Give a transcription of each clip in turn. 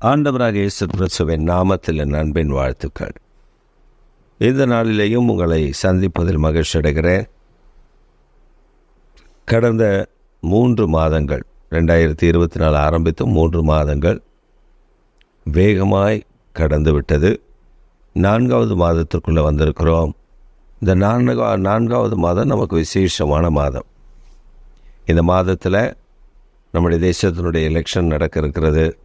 ஆண்டவராக இயேசு கிறிஸ்துவின் நாமத்தில் என் அன்பின் வாழ்த்துக்கள். இந்த நாளிலேயும் உங்களை சந்திப்பதில் மகிழ்ச்சி அடைகிறேன். கடந்த மூன்று மாதங்கள் ரெண்டாயிரத்தி இருபத்தி நாலு ஆரம்பித்து மூன்று மாதங்கள் வேகமாய் கடந்து விட்டது நான்காவது மாதத்திற்குள்ளே வந்திருக்கிறோம். இந்த நான்கா நான்காவது மாதம் நமக்கு விசேஷமான மாதம். இந்த மாதத்தில் நம்முடைய தேசத்தினுடைய எலெக்ஷன் நடக்க இருக்கிறது.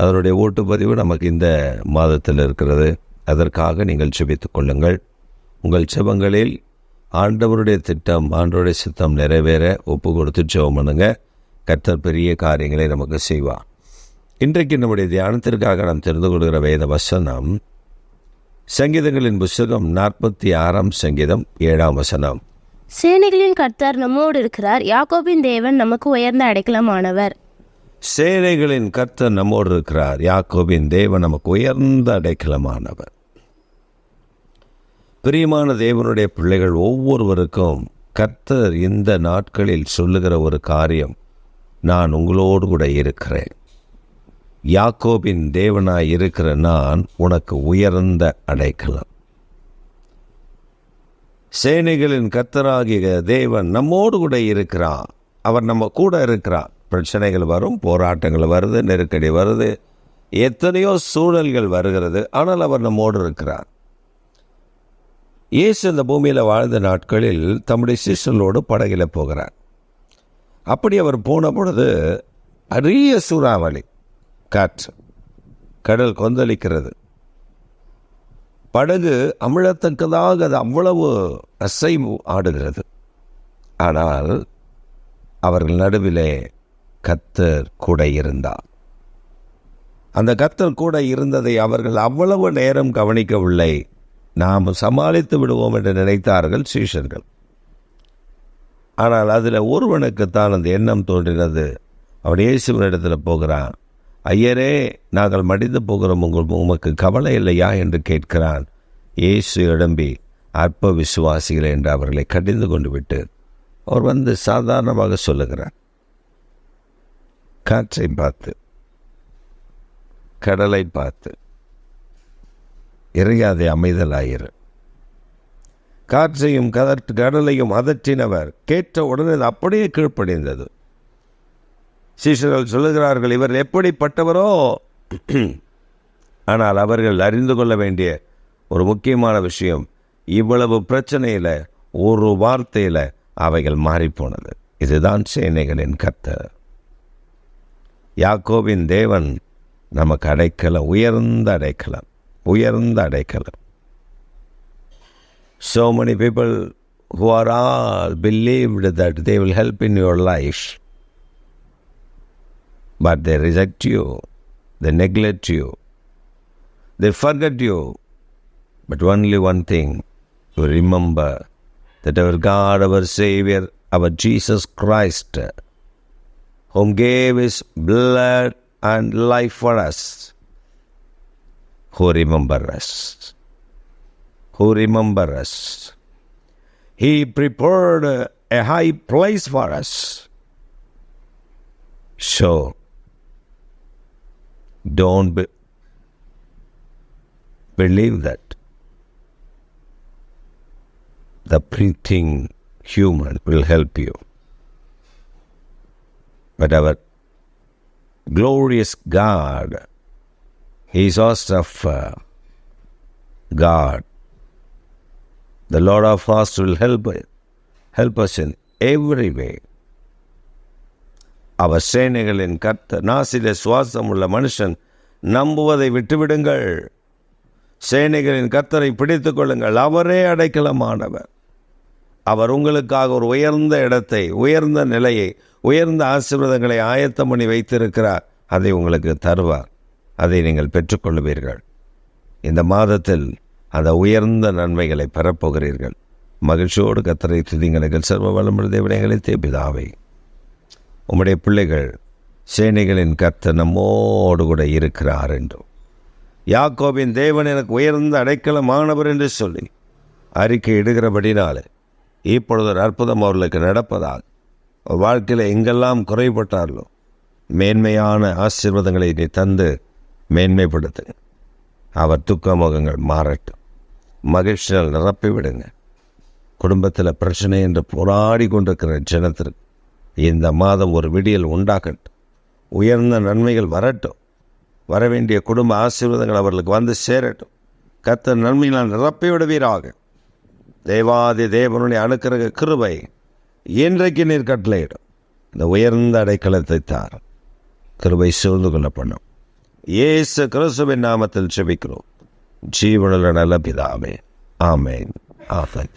அதனுடைய ஓட்டுப்பதிவு நமக்கு இந்த மாதத்தில் இருக்கிறது. அதற்காக நீங்கள் செபித்துக் கொள்ளுங்கள். உங்கள் செபங்களில் ஆண்டவருடைய திட்டம் ஆண்டவருடைய சித்தம் நிறைவேற ஒப்பு கொடுத்து ஜெபம் பண்ணுங்க. கர்த்தர் பெரிய காரியங்களை நமக்கு செய்வார். இன்றைக்கு நம்முடைய தியானத்திற்காக நாம் தெரிந்து கொள்கிற வேத வசனம் சங்கீதங்களின் புஸ்தகம் நாற்பத்தி ஆறாம் சங்கீதம் ஏழாம் வசனம். சேனைகளின் கர்த்தர் நம்மோடு இருக்கிறார். யாக்கோபின் தேவன் நமக்கு உயர்ந்த அடைக்கலமானவர். சேனைகளின் கர்த்தர் நம்மோடு இருக்கிறார். யாக்கோபின் தேவன் நமக்கு உயர்ந்த அடைக்கலமானவர். பிரியமான தேவனுடைய பிள்ளைகள் ஒவ்வொருவருக்கும் கர்த்தர் இந்த நாட்களில் சொல்லுகிற ஒரு காரியம் நான் உங்களோடு கூட இருக்கிறேன். யாக்கோபின் தேவனாய் இருக்கிற நான் உனக்கு உயர்ந்த அடைக்கலம். சேனைகளின் கர்த்தராகிய தேவன் நம்மோடு கூட இருக்கிறான் அவர் நம்ம கூட இருக்கிறார். பிரச்சனைகள் வரும் போராட்டங்கள் வருது நெருக்கடி வருது. எத்தனையோ சூழல்கள் வருகிறது. ஆனால் அவர் நம்மோடு இருக்கிறார். இயேசு இந்த பூமியில் வாழ்ந்த நாட்களில் தம்முடைய சிஷ்யர்களோடு படகில போகிறார். அப்படி அவர் போன பொழுது அரிய சூறாவளி காற்று கடல் கொந்தளிக்கிறது. படகு அமிழத்தக்கதாக அது அவ்வளவு அசைவு ஆடுகிறது. ஆனால் அவர்கள் நடுவிலே கத்தர் கூட இருந்தார். அந்த கத்தர் கூட இருந்ததை அவர்கள் அவ்வளவு நேரம் கவனிக்கவில்லை. நாம் சமாளித்து விடுவோம் என்று நினைத்தார்கள் சீஷர்கள். ஆனால் அதில் ஒருவனுக்குத்தான் அந்த எண்ணம் தோன்றினது. அவன் இயேசுவனிடத்தில் போகிறான். ஐயரே நாங்கள் மடிந்து போகிறோம். உங்கள் உமக்கு கவலை இல்லையா? என்று கேட்கிறான். இயேசு எழும்பி அற்ப விசுவாசிகள் என்று அவர்களை கடிந்து கொண்டு விட்டு அவர் வந்து சாதாரணமாக சொல்லுகிறார். காற்றை பார்த்து கடலை பார்த்து இறையாதை அமைதலாயிரு. காற்றையும் கதற் கடலையும் அதற்றினவர் கேட்ட உடனே அப்படியே கீழ்ப்படைந்தது. சீஷர்கள் சொல்லுகிறார்கள் இவர் எப்படிப்பட்டவரோ? ஆனால் அவர்கள் அறிந்து கொள்ள வேண்டிய ஒரு முக்கியமான விஷயம் இவ்வளவு பிரச்சனையில் ஒரு வார்த்தையில் அவைகள் மாறிப்போனது. இதுதான் சேனைகளின் கர்த்தர். யாக்கோவின் தேவன் நமக்கு அடைக்கலம் உயர்ந்த அடைக்கலம் உயர்ந்த அடைக்கலம் so many people who are all believed that they will help in your life but they reject you they neglect you they forget you but only one thing you remember that our god our savior our jesus christ whom gave his blood and life for us who remember us who remember us. He prepared a high place for us. So, don't be- believe that the breathing human will help you. But our glorious God, He is host of uh, God. The Lord of hosts will help help us in every way. அவர் சேனைகளின் கர்த்த நாசில சுவாசம் உள்ள மனுஷன் நம்புவதை விட்டுவிடுங்கள் சேனைகளின் கர்த்தரை பிடித்துக் கொள்ளுங்கள் அவரே அடைக்கலமானவர் அவர் உங்களுக்காக ஒரு உயர்ந்த இடத்தை உயர்ந்த நிலையை உயர்ந்த ஆசீர்வாதங்களை ஆயத்தம் பண்ணி வைத்திருக்கிறார். அதை உங்களுக்கு தருவார். அதை நீங்கள் பெற்றுக்கொள்வீர்கள் இந்த மாதத்தில் அந்த உயர்ந்த நன்மைகளை பெறப்போகிறீர்கள். மகிழ்ச்சியோடு கத்தரை துதிங்களுக்கு சர்வ வளமுள்ள தேவனைகளை தேபிதாவை உம்முடைய பிள்ளைகள் சேனைகளின் கர்த்தர் நம்மோடு கூட இருக்கிறார் என்றும் யாக்கோபின் தேவன் எனக்கு உயர்ந்த அடைக்கலமானவர் என்று சொல்லி அறிக்கை இடுகிறபடினாலே இப்பொழுது ஒரு அற்புதம் அவர்களுக்கு நடப்பதால் வாழ்க்கையில் எங்கெல்லாம் குறைபட்டார்களோ மேன்மையான ஆசீர்வாதங்களை நீ தந்து மேன்மைப்படுத்துங்க. அவர் துக்க முகங்கள் மாறட்டும். மகிழ்ச்சியால் நிரப்பி விடுங்க. குடும்பத்தில் பிரச்சனை என்று போராடி கொண்டிருக்கிற ஜனத்திற்கு இந்த மாதம் ஒரு விடியல் உண்டாகட்டும். உயர்ந்த நன்மைகள் வரட்டும். வரவேண்டிய குடும்ப ஆசீர்வாதங்கள் அவர்களுக்கு வந்து சேரட்டும். கத்த நன்மையினால் நிரப்பி விடுவீராக. தேவாதி தேவனுடைய அணுக்கிற கிருபை இன்றைக்கு நீர் கட்டளையிடும். இந்த உயர்ந்த அடைக்கலத்தை தார். கிருபை சூழ்ந்து கொள்ளப்படும். இயேசு கிறிஸ்துவின் நாமத்தில் செபிக்கிறோம் ஜீவனில் நல்ல பிதாவே ஆமேன். ஆஃபன்